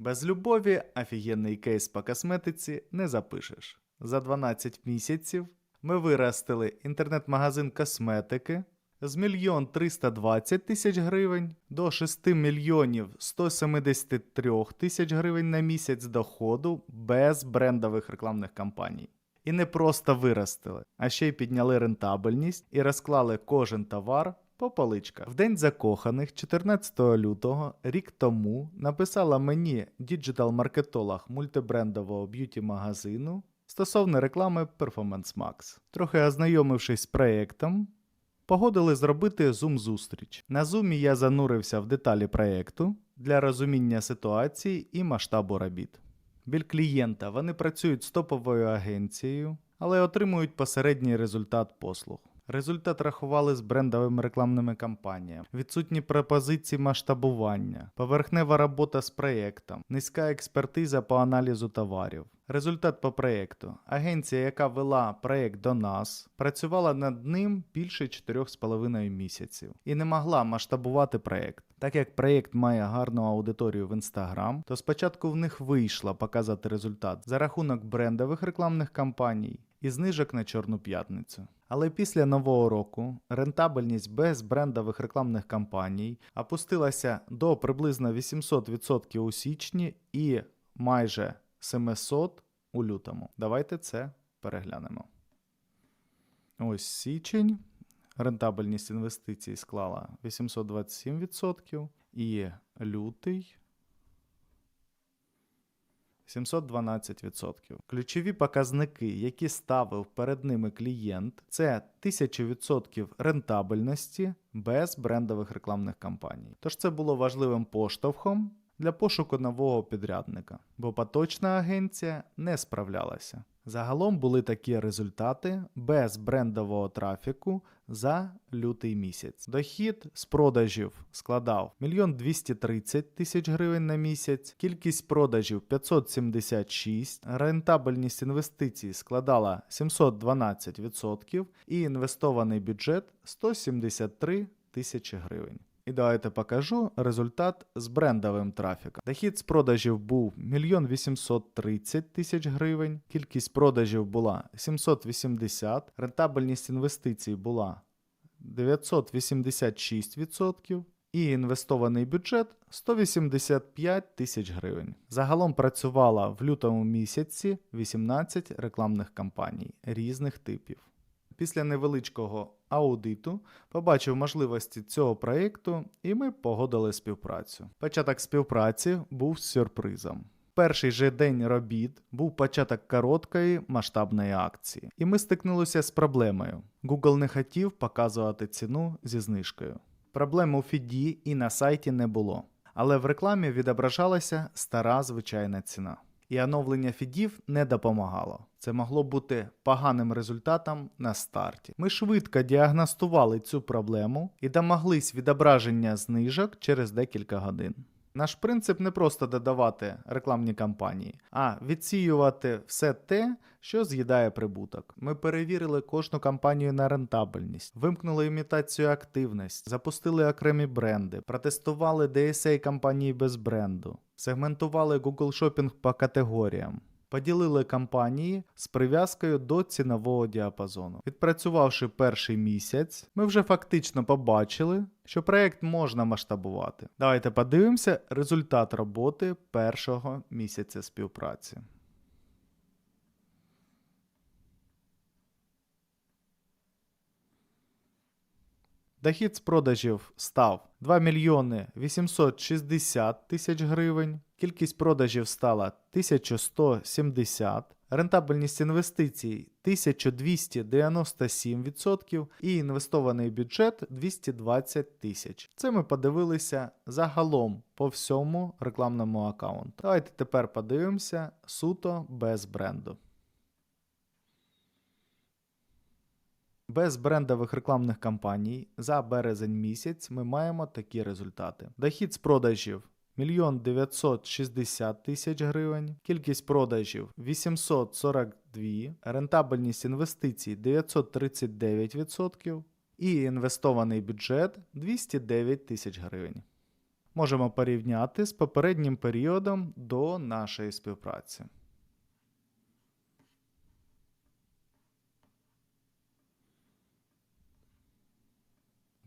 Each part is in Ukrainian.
Без любові офігенний кейс по косметиці не запишеш. За 12 місяців ми виростили інтернет-магазин косметики з 1 320 тисяч гривень до 6 мільйонів 173 тисяч гривень на місяць доходу без брендових рекламних кампаній. І не просто виростили, а ще й підняли рентабельність і розклали кожен товар по поличках. В день закоханих, 14 лютого, рік тому, написала мені діджитал-маркетолог мультибрендового б'юті-магазину стосовно реклами Performance Max. Трохи ознайомившись з проєктом, погодили зробити зум-зустріч. На зумі я занурився в деталі проєкту для розуміння ситуації і масштабу робіт. Біль клієнта вони працюють з топовою агенцією, але отримують посередній результат послуг. Результат рахували з брендовими рекламними кампаніями, відсутні пропозиції масштабування, поверхнева робота з проєктом, низька експертиза по аналізу товарів. Результат по проєкту. Агенція, яка вела проєкт до нас, працювала над ним більше 4,5 місяців і не могла масштабувати проєкт. Так як проєкт має гарну аудиторію в Instagram, то спочатку в них вийшло показати результат за рахунок брендових рекламних кампаній і знижок на Чорну п'ятницю. Але після нового року рентабельність без брендових рекламних кампаній опустилася до приблизно 800% у січні і майже 700 у лютому. Давайте це переглянемо. Ось січень. Рентабельність інвестицій склала 827% і лютий 712%. Ключові показники, які ставив перед ними клієнт, це 1000% рентабельності без брендових рекламних кампаній. Тож це було важливим поштовхом для пошуку нового підрядника, бо поточна агенція не справлялася. Загалом були такі результати без брендового трафіку за лютий місяць. Дохід з продажів складав 1 230 тисяч гривень на місяць, кількість продажів 576, рентабельність інвестицій складала 712% і інвестований бюджет 173 тисячі гривень. І давайте покажу результат з брендовим трафіком. Дохід з продажів був 1 830 тисяч гривень, кількість продажів була 780, рентабельність інвестицій була 986% і інвестований бюджет 185 тисяч гривень. Загалом працювала в лютому місяці 18 рекламних кампаній різних типів. Після невеличкого аудиту побачив можливості цього проєкту, і ми погодили співпрацю. Початок співпраці був сюрпризом. Перший же день робіт був початок короткої масштабної акції, і ми стикнулися з проблемою. Google не хотів показувати ціну зі знижкою. Проблем у фіді і на сайті не було, але в рекламі відображалася стара звичайна ціна. І оновлення фідів не допомагало. Це могло бути поганим результатом на старті. Ми швидко діагностували цю проблему і домоглись відображення знижок через декілька годин. Наш принцип не просто додавати рекламні кампанії, а відсіювати все те, що з'їдає прибуток. Ми перевірили кожну кампанію на рентабельність, вимкнули імітацію активність, запустили окремі бренди, протестували DSA кампанії без бренду, сегментували Google Shopping по категоріям. Поділили кампанії з прив'язкою до цінового діапазону. Відпрацювавши перший місяць, ми вже фактично побачили, що проєкт можна масштабувати. Давайте подивимося результат роботи першого місяця співпраці. Дохід з продажів став 2 мільйони 860 тисяч гривень. Кількість продажів стала 1170, рентабельність інвестицій 1297% і інвестований бюджет 220 тисяч. Це ми подивилися загалом по всьому рекламному аккаунту. Давайте тепер подивимося суто без бренду. Без брендових рекламних кампаній за березень місяць ми маємо такі результати. Дохід з продажів 1 960 тисяч гривень, кількість продажів 842, рентабельність інвестицій 939% і інвестований бюджет 209 тисяч гривень. можемо порівняти з попереднім періодом до нашої співпраці.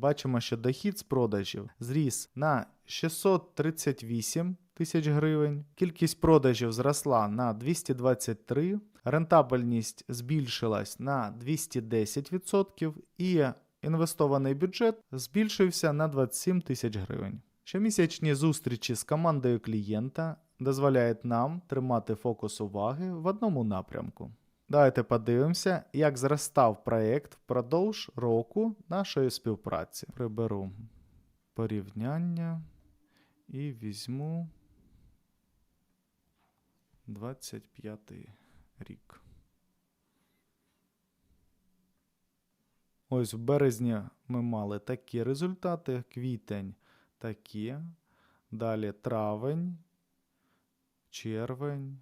Бачимо, що дохід з продажів зріс на 638 тисяч гривень, кількість продажів зросла на 223, рентабельність збільшилась на 210% і інвестований бюджет збільшився на 27 тисяч гривень. Щомісячні зустрічі з командою клієнта дозволяють нам тримати фокус уваги в одному напрямку. Давайте подивимося, як зростав проєкт впродовж року нашої співпраці. Приберу порівняння і візьму 25 рік. Ось в березні ми мали такі результати, квітень такі, далі травень, червень.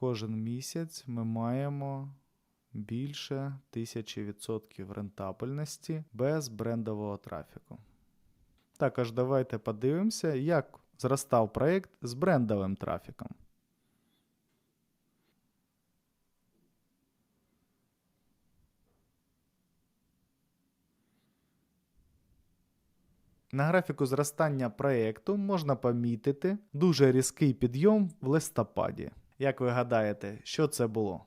Кожен місяць ми маємо більше 1000% рентабельності без брендового трафіку. Також давайте подивимося, як зростав проєкт з брендовим трафіком. На графіку зростання проєкту можна помітити дуже різкий підйом в листопаді. Як ви гадаєте, що це було?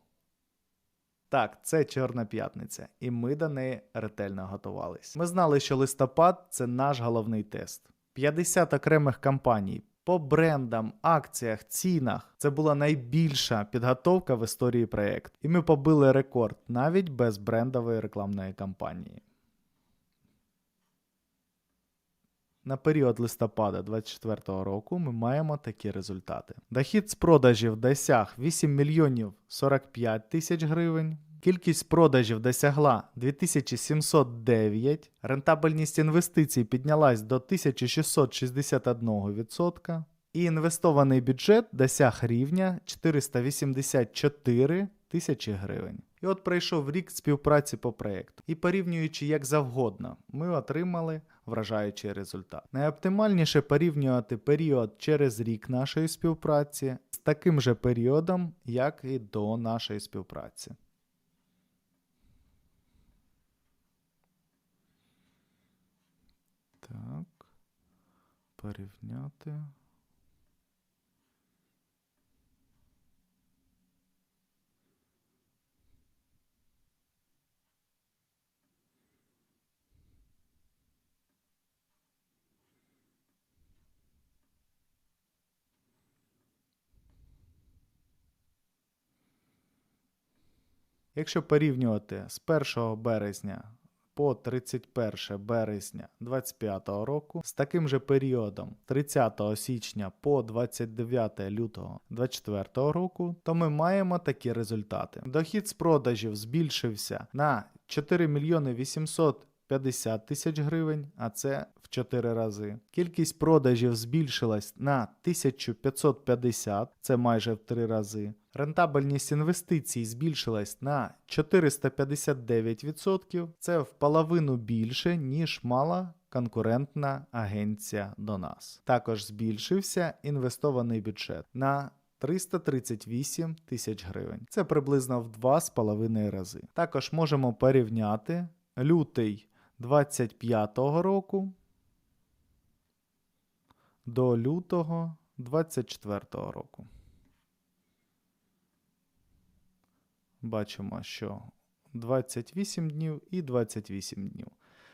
Так, це Чорна п'ятниця, і ми до неї ретельно готувались. Ми знали, що листопад це наш головний тест. 50 окремих кампаній по брендам, акціях, цінах. Це була найбільша підготовка в історії проєкту. І ми побили рекорд навіть без брендової рекламної кампанії. На період листопада 2024 року ми маємо такі результати. Дохід з продажів досяг 8 мільйонів 45 тисяч гривень. Кількість продажів досягла 2709, рентабельність інвестицій піднялась до 1661%, і інвестований бюджет досяг рівня 484 тисячі гривень. І от пройшов рік співпраці по проєкту. І порівнюючи як завгодно, ми отримали вражаючий результат. Найоптимальніше порівнювати період через рік нашої співпраці з таким же періодом, як і до нашої співпраці. Так, порівняти. Якщо порівнювати з 1 березня по 31 березня 2025 року з таким же періодом 30 січня по 29 лютого 2024 року, то ми маємо такі результати. Дохід з продажів збільшився на 4 мільйони 800 50 тисяч гривень, а це в 4 рази. Кількість продажів збільшилась на 1550, це майже в 3 рази. Рентабельність інвестицій збільшилась на 459%, це в половину більше, ніж мала конкурентна агенція до нас. Також збільшився інвестований бюджет на 338 тисяч гривень. Це приблизно в 2,5 рази. Також можемо порівняти лютий 25-го року до лютого 24-го року. Бачимо, що 28 днів і 28 днів.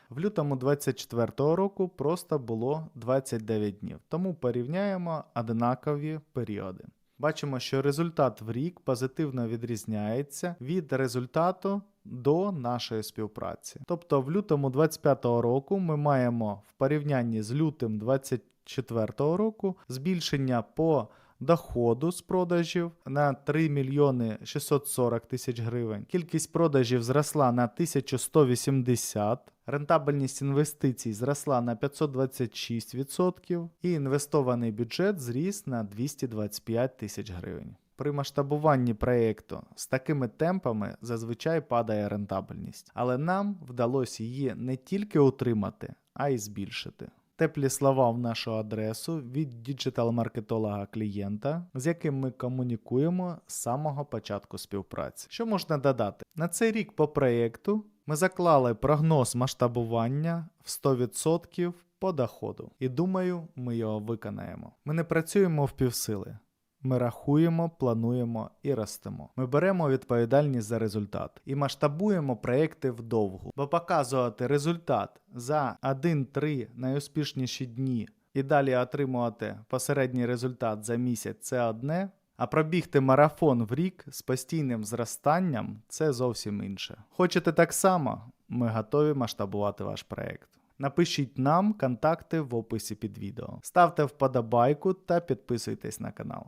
В лютому 24-го року просто було 29 днів, тому порівняємо однакові періоди. Бачимо, що результат в рік позитивно відрізняється від результату до нашої співпраці. Тобто в лютому 25 року ми маємо в порівнянні з лютим 24 року збільшення по доходу з продажів на 3 мільйони 640 тисяч гривень. Кількість продажів зросла на 1180, рентабельність інвестицій зросла на 526% і інвестований бюджет зріс на 225 тисяч гривень. При масштабуванні проєкту з такими темпами зазвичай падає рентабельність, але нам вдалося її не тільки утримати, а й збільшити. теплі слова в нашу адресу від діджитал-маркетолога клієнта, з яким ми комунікуємо з самого початку співпраці. Що можна додати? На цей рік по проєкту ми заклали прогноз масштабування в 100% по доходу. І думаю, ми його виконаємо. Ми не працюємо в півсили. Ми рахуємо, плануємо і ростемо. Ми беремо відповідальність за результат і масштабуємо проекти вдовгу, бо показувати результат за 1-3 найуспішніші дні і далі отримувати посередній результат за місяць це одне. А пробігти марафон в рік з постійним зростанням це зовсім інше. Хочете так само? Ми готові масштабувати ваш проект. Напишіть нам контакти в описі під відео. Ставте вподобайку та підписуйтесь на канал.